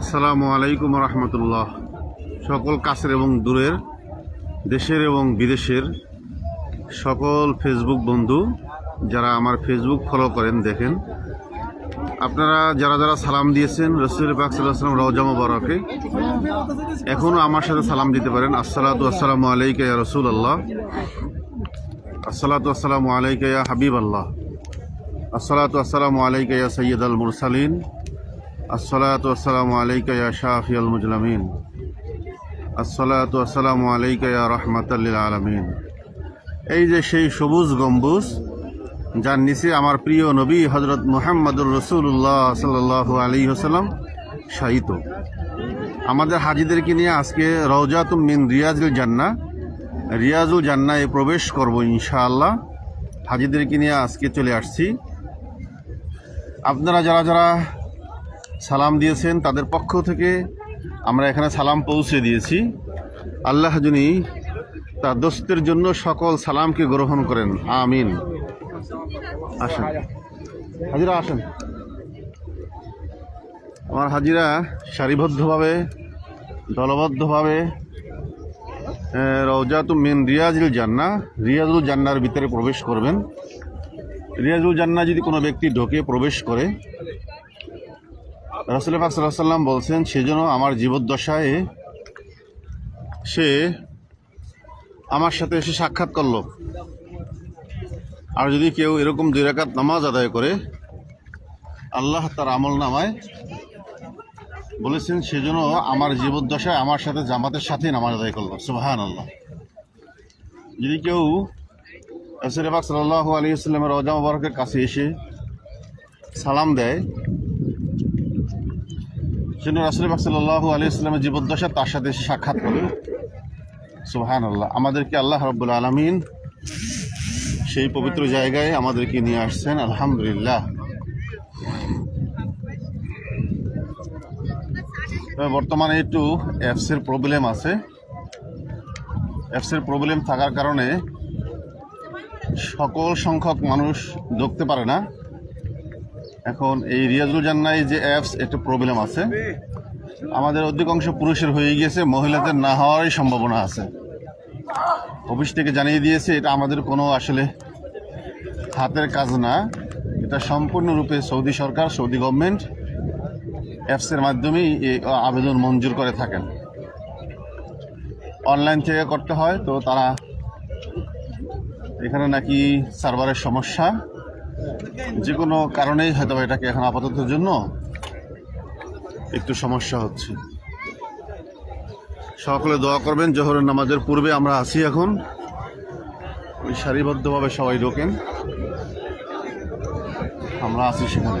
আসসালামু আলাইকুম রহমতুল্লাহ। সকল কাছের এবং দূরের, দেশের এবং বিদেশের সকল ফেসবুক বন্ধু যারা আমার ফেসবুক ফলো করেন, দেখেন। আপনারা যারা যারা সালাম দিয়েছেন রসুল পাক সাল্লাম রওজা মুবারকে এখনও আমার সাথে সালাম দিতে পারেন। আসসালাতু আসসালামু আলাইকা রসুল আল্লাহ আসসালাতু আসসালামু আলাইকা হাবিব আল্লাহ আসসালাতু আসসালামু আলাইকা সৈয়দ আল মুরসালিন। আসসালাতু আলাইকা ইয়া মুজলামিন। আসসালাতু আলাইকা ইয়া রহমাতাল্লিল আলামিন। এই যে সেই সবুজ গম্বুজ, যার নিচে আমার প্রিয় নবী হজরত মুহাম্মদুর রসুল্লাহ সাল্লাহ আলী হাসাল্লাম শাহিত আমাদের হাজিদেরকে নিয়ে আজকে রওজাতুম মিন রিয়াজুল জান্না রিয়াজুল জান্নায় প্রবেশ করব ইনশাআল্লাহ। হাজিদেরকে নিয়ে আজকে চলে আসছি। আপনারা যারা যারা সালাম দিয়েছেন। তাদের পক্ষ থেকে আমরা এখানে সালাম পৌঁছে দিয়েছি। আল্লাহ যিনি তার দোস্তের জন্য সকল সালামকে গ্রহণ করেন। আমিন। আসেন। হাজিরা আসেন। আমার হাজিরা সারিবদ্ধভাবে, দলবদ্ধভাবে রওজাতু মিন রিয়াজুল জান্না রিয়াজুল জান্নার ভিতরে প্রবেশ করবেন। রিয়াজুল জান্না যদি কোনো ব্যক্তি ঢোকে প্রবেশ করে রাসুল সাল্লাহ সাল্লাম বলছেন, সেজন্য আমার জীবদ্দশায় সে আমার সাথে এসে সাক্ষাৎ করল। আর যদি কেউ এরকম দুই রাকাত নামাজ আদায় করে, আল্লাহ তার আমল নামায় বলেছেন, সেজন্য আমার জীবদ্দশায় আমার সাথে জামাতের সাথেই নামাজ আদায় করল। সুবাহান আল্লাহ যদি কেউ রসুল পাক সাল্লাহ আলী ইসলামের রজা মুবারকের কাছে এসে সালাম দেয় সেজন্য রাসুল সাল্লাহ আলী ইসলামের জীবদ্দশা তার সাথে সাক্ষাৎ করে সুবাহান আল্লাহ আমাদেরকে আল্লাহ রব্বুল আলমিন সেই পবিত্র জায়গায় আমাদেরকে নিয়ে আসছেন। আলহামদুলিল্লাহ। বর্তমানে একটু অ্যাপসের প্রবলেম আছে। অ্যাপসের প্রবলেম থাকার কারণে সকল সংখ্যক মানুষ ঢুকতে পারে না। এখন এই রিয়াজুল জান্নাই যে অ্যাপস একটু প্রবলেম আছে। আমাদের অধিকাংশ পুরুষের হয়ে গিয়েছে, মহিলাদের না হওয়ারই সম্ভাবনা আছে। অফিস থেকে জানিয়ে দিয়েছে, এটা আমাদের কোনো আসলে হাতের কাজ না। এটা সম্পূর্ণরূপে সৌদি সরকার, সৌদি গভর্নমেন্ট অ্যাপসের মাধ্যমেই এই আবেদন মঞ্জুর করে থাকেন। অনলাইন থেকে করতে হয়, তো তারা এখানে নাকি সার্ভারের সমস্যা। যে কোনো কারণেই হয়তো এটাকে এখন আপাততের জন্য একটু সমস্যা হচ্ছে। সকলে দোয়া করবেন, জোহরের নামাজের পূর্বে আমরা আছি এখন। ওই সারিবদ্ধভাবে সবাই ঢোকেন। আমরা আছি সেখানে।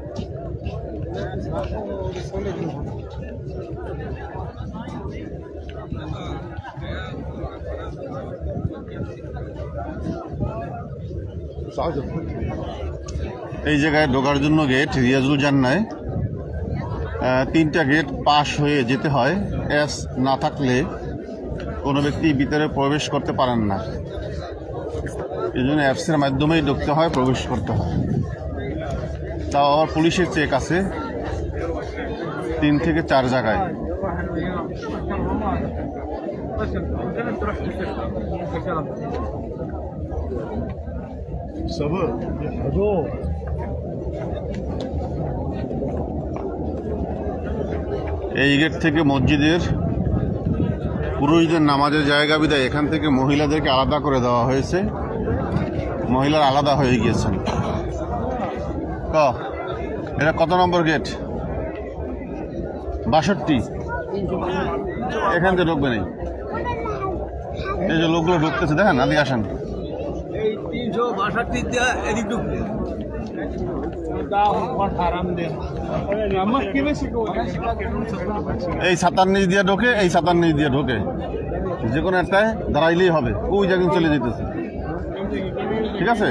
এই জায়গায় ঢোকার জন্য গেট রিয়াজুল জান্নায়। তিনটা গেট পাশ হয়ে যেতে হয়। এস না থাকলে কোনো ব্যক্তি ভিতরে প্রবেশ করতে পারেন না। এই জন্য অ্যাপসের মাধ্যমেই ঢুকতে হয়, প্রবেশ করতে হয়। তাও আবার পুলিশের চেক আছে। তিন থেকে চার জায়গায়। এই গেট থেকে মসজিদের পুরুষদের নামাজের জায়গা বিদায়। এখান থেকে মহিলাদেরকে আলাদা করে দেওয়া হয়েছে। মহিলার আলাদা হয়ে গিয়েছেন। ক? এটা কত নম্বর গেট? বাষট্টি। এখান থেকে ঢুকবে নেই এই যে লোকগুলো ঢুকতেছে দেখেন আদি আসেন। এই ছাতার নিচ দিয়ে ঢোকে এই ছাতার নিচ দিয়ে ঢোকে। যে কোনো একটায় দাঁড়াইলেই হবে। ওই জায়গায় চলে যেতেছে। ঠিক আছে?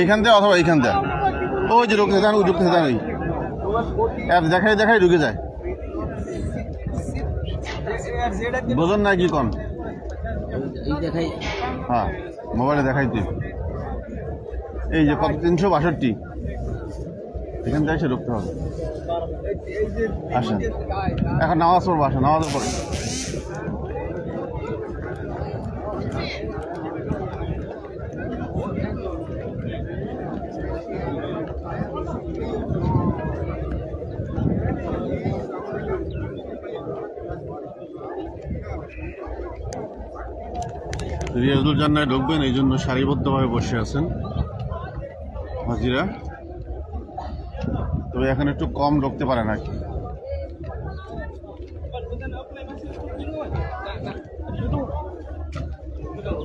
এইখান থেকে অথবা এইখান থেকে ওই যে ঢুকতে যান ওই ঢুকতে যান ওই। অ্যাপ দেখাই দেখাই ঢুকে যায়। বোঝেন না কি কন? দেখাই। হ্যাঁ মোবাইলে দেখাই তুই। এই যে কত? তিনশো বাষট্টি। এখান থেকে এসে ঢুকতে হবে। আসেন। এখন নামাজ পড়ব আসেন নামাজের পরে। রিয়াজুল জান্নায় ঢুকবেন এই জন্য সারিবদ্ধভাবে বসে আছেন হাজিরা। তবে এখন একটু কম ঢুকতে পারে নাকি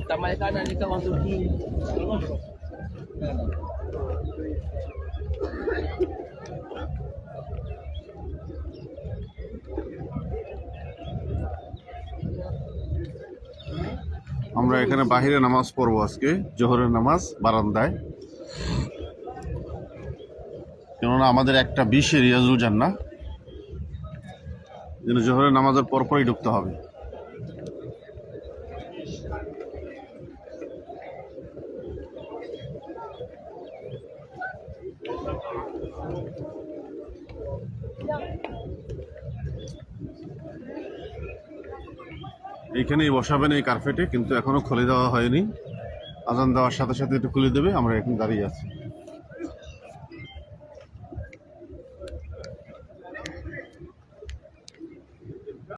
Tamay ka na, আমরা এখানে বাহিরে নামাজ পড়ব আজকে, জোহরের নামাজ বারান্দায়। কেননা আমাদের একটা বিশে রিয়াজুল জান্না জোহরের নামাজের পরপরই ঢুকতে হবে। এইখানেই বসাবেন এই কার্পেটে কিন্তু এখনও খুলে দেওয়া হয়নি। আজান দেওয়ার সাথে সাথে একটু খুলে দেবে, আমরা এখন দাঁড়িয়ে আছি।